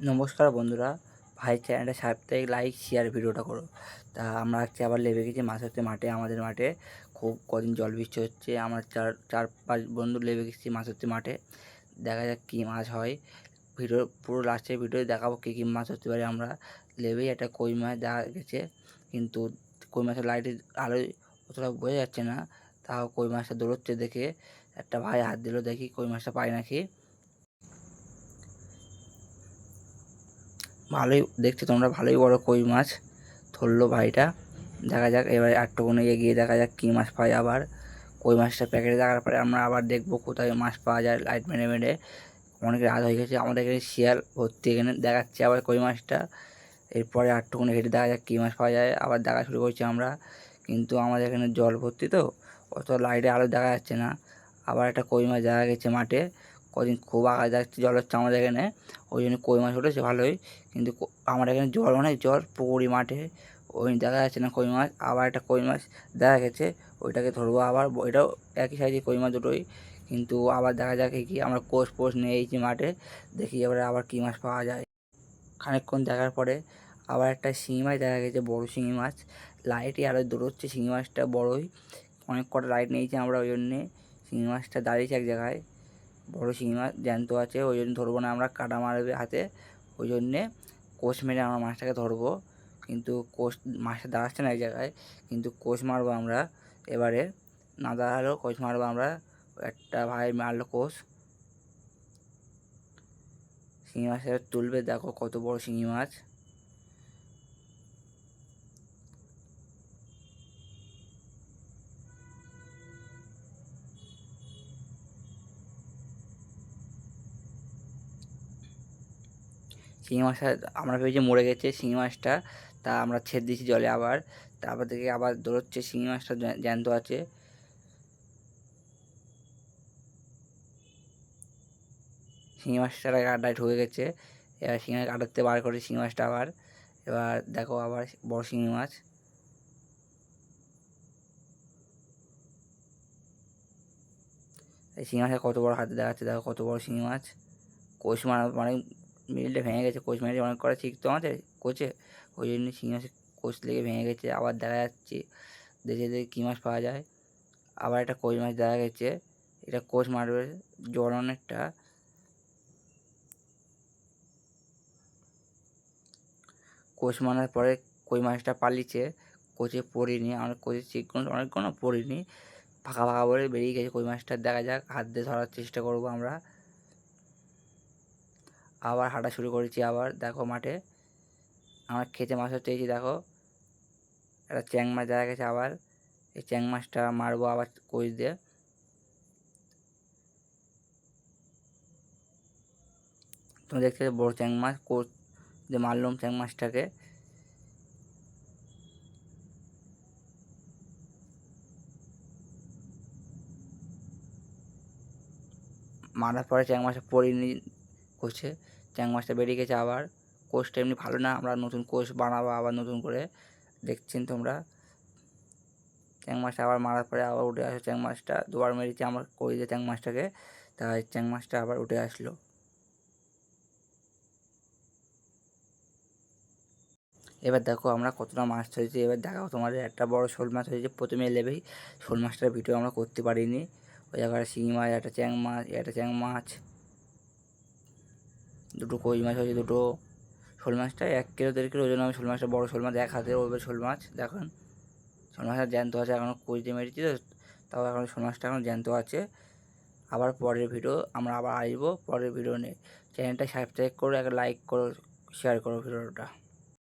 নমস্কার বন্ধুরা, ভাই চ্যানেলটা সাপ্তাহিক লাইক শেয়ার ভিডিওটা করো। তা আমরা আজকে আবার লেবে গেছি মাছ হচ্ছে মাঠে, আমাদের মাঠে। খুব কদিন জল বৃষ্টি হচ্ছে, আমরা চার চার পাঁচ বন্ধু লেবে গেছি মাছ হচ্ছে মাঠে। দেখা যাক কী মাছ হয়। ভিডিও, পুরো লাস্টের ভিডিও দেখাবো কী কী মাছ হতে পারে আমরা। লেবেই একটা কই মাছ দেখা গেছে, কিন্তু কই মাছের লাইটের আলোয় অতটা বোঝা যাচ্ছে না। তাও কই মাছটা দৌড়চ্ছে দেখে। একটা ভাই হাত দিল, দেখি কই মাছটা পায় নাকি। ভালোই দেখছ তোমরা ভালোই বড় কই মাছ। ধরলো ভাইটা। দেখা যাক, এবারে আটটুকুনে এগিয়ে দেখা যাক কী মাছ পাই আবার। কই মাছটা প্যাকেটে দেখার পরে আমরা আবার দেখব কোথায় মাছ পাওয়া যায় লাইট মেরে মেরে অনেক রাত হয়ে গেছে, আমাদের এখানে শিয়াল ভর্তি এখানে দেখাচ্ছে আবার কই মাছটা। এরপরে আটটুকুনে হেঁটে দেখা যাক কী মাছ পাওয়া যায়, আবার দেখা শুরু করছি আমরা। কিন্তু আমাদের এখানে জল ভর্তি তো, অত লাইটে আলো দেখা যাচ্ছে না। আবার একটা কই মাছ দেখা গেছে মাঠে। কদিন খুব আঘাত যাচ্ছে জল হচ্ছে আমাদের এখানে, ওই জন্য কই মাছ উঠেছে ভালোই, কিন্তু আমার এখানে জল অনেক জল পুকুরি মাঠে, ওই দেখা যাচ্ছে না কই মাছ, আবার একটা কই মাছ দেখা গেছে, ওইটাকে ধরবো আবার ওইটাও একই সাইজে কই মাছ দুটোই, কিন্তু আবার দেখা যাক কি, আমরা কোষ পোষ নিয়ে এইছি মাঠে, দেখি এবারে আবার কী মাছ পাওয়া যায়। খানিকক্ষণ দেখার পরে আবার একটা শিঙি মাছ দেখা গেছে, বড় শিঙি মাছ লাইটই আরও দৌড়চ্ছে শিঙি মাছটা বড়োই, অনেক কটা লাইট নিয়েছি আমরা ওই জন্যে, শিঙি মাছটা দাঁড়িয়েছে এক জায়গায় বড় শিঙি মাছ জ্যান্ত আছে, ওই জন্য ধরবো না আমরা, কাটা মারবে হাতে। ওই জন্যে কোষ মেরে আমরা মাছটাকে ধরবো। কিন্তু কোষ, মাছটা দাঁড়াচ্ছে না এক জায়গায়, কিন্তু কোষ মারবো আমরা। এবারে না দাঁড়ালেও কোষ মারবো আমরা। একটা ভাই মারলো কোষ। শিঙি মাছটা তুলবে, দেখো কত বড় শিঙি মাছ। শিঙি মাছটা আমরা ভেবেছি মরে গেছে শিঙি মাছটা, তা আমরা ছেড়ে দিয়েছি জলে আবার। তারপর থেকে আবার দৌড়চ্ছে, শিঙি মাছটা জ্যান্ত আছে। শিঙি মাছটা গাড্ডায় ঢুকে গেছে, এবার শিঙি মাছ গাড্ডাতে বার করে শিঙি মাছটা আবার। এবার দেখো আবার বড় শিঙি মাছ। এই শিঙি মাছের কত বড় হাতে দেখাচ্ছে, দেখো কত বড় শিঙি মাছ। কোষ মারা মানে মিলটা ভেঙে গেছে কোচ মেরে অনেক করা শিখতো আমাদের কোচে ওই জন্য মাছের কোচ লেগে ভেঙে গেছে, আবার দেখা যাচ্ছে, দেখে দেখে কী মাছ পাওয়া যায়। আবার একটা কই মাছ দেখা গেছে, এটা কোচ মারবে জল অনেকটা। কোচ মারার পরে কই মাছটা পালিয়েছে কোচে পড়িনি আমার কোচে চিকন অনেকক্ষণ পড়িনি। ফাঁকা ফাঁকা বলে বেরিয়ে গেছে, কই মাছটা দেখা যাক, হাত দিয়ে ধরার চেষ্টা করব আমরা। আবার হাঁটা শুরু করেছি আবার, দেখো মাঠে। আমার খেতে মাছ এই দেখো। একটা চ্যাং মাছ দেখা গেছে আবার। এই চ্যাং মাছটা মারবো আবার কই দিয়ে। তুমি দেখতে বড় চ্যাং মাছ, কোচ যে মারলাম চ্যাং মাছটাকে। মারার পরে চ্যাং মাছটা পড়িনি কোষে চ্যাং মাছটা বেরিয়ে গেছে আবার। কোষটা এমনি ভালো না, আমরা নতুন কোষ বানাবো, আবার নতুন করে দেখছেন তোমরা। চ্যাং মাছটা আবার মারার পরে আবার উঠে আসে চ্যাং মাছটা। দুবার মেরেছে, আমার কই দিয়ে চ্যাং মাছটাকে। তাই চ্যাং মাছটা আবার উঠে আসলো। এবার দেখো আমরা কতটা মাছ ধরেছি। এবার দেখাও তোমাদের একটা বড় শোল মাছ হয়েছে প্রথমে লেবেই শোল মাছটার ভিডিও আমরা করতে পারিনি। ওই জায়গায় শিঙি মাছ, একটা চ্যাং মাছ, একটা চ্যাং মাছ। দুটো কই মাছ হয়েছে দুটো। শোল মাছটা এক কিলো, দেড় কিলো ওই জন্য আমি শোল মাছটা বড়ো শোল মাছ, এক হাতে ওইভাবে শোল মাছ, দেখুন। শোল মাছটা জ্যান্ত আছে এখনও কই দিয়ে মেরেছি তো, তাও এখন শোল মাছটা এখন জ্যান্ত আছে। আবার পরের ভিডিও আমরা আবার আসব পরের ভিডিও নিয়ে। চ্যানেলটা সাবস্ক্রাইব করো, একটা লাইক করো শেয়ার করো ভিডিওটা